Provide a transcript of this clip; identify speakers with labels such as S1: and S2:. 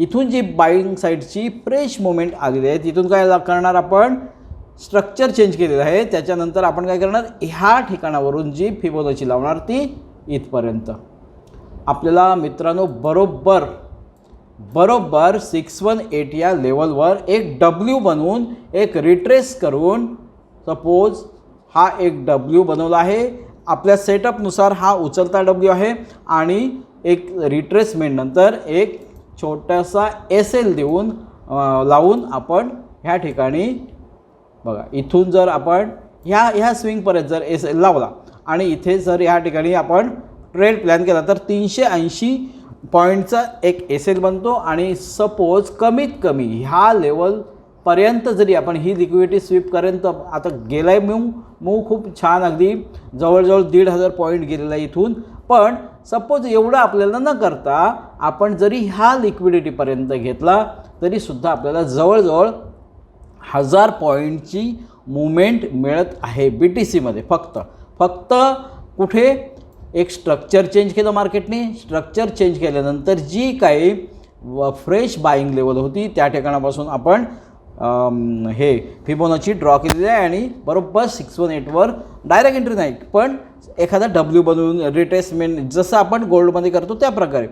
S1: इथून जी बाईंग साईडची फ्रेश मुवमेंट आलेली आहे तिथून काय करणार आपण? स्ट्रक्चर चेंज केलेलं आहे. त्याच्यानंतर आपण काय करणार? ह्या ठिकाणावरून जी फिबोनाची लावणार ती इथपर्यंत. आपल्याला मित्रांनो बरोबर बरोबर सिक्स वन एट या लेवलवर एक डब्ल्यू बनवून एक रिट्रेस करून सपोज हा एक डब्ल्यू बनवला आहे. आपल्या सेटअपनुसार हा उचलता डब्ल्यू आहे आणि एक रिट्रेसमेंटनंतर एक छोटासा एस एल देऊन लावून आपण ह्या ठिकाणी बघा इथून जर आपण ह्या ह्या स्विंगपर्यंत जर एस एल लावला आणि इथे जर ह्या ठिकाणी आपण ट्रेड प्लॅन केला तर तीनशे ऐंशी पॉईंटचा एक एस एल बनतो आणि सपोज कमीत कमी ह्या लेवलपर्यंत जरी आपण ही लिक्विडिटी स्वीपपर्यंत आता गेला आहे मूव मूव खूप छान अगदी जवळजवळ दीड हजार पॉईंट गेलेला आहे इथून. पण सपोज एवढं आपल्याला न करता आपण जरी ह्या लिक्विडिटीपर्यंत घेतला तरीसुद्धा आपल्याला जवळजवळ हजार पॉईंटची मुवमेंट मिळत आहे बी टी सीमध्ये फक्त. फक्त कुठे? एक स्ट्रक्चर चेंज केलं मार्केटने स्ट्रक्चर चेंज केल्यानंतर जी काही फ्रेश बाईंग लेवल होती त्या ठिकाणापासून आपण हे फिबोनाची ड्रॉ केलेली आहे आणि बरोबर सिक्स वन एटवर डायरेक्ट एंट्री नाही पण एखादा डब्ल्यू बनवून रिट्रेसमेंट जसं आपण गोल्डमध्ये करतो त्या प्रकारे.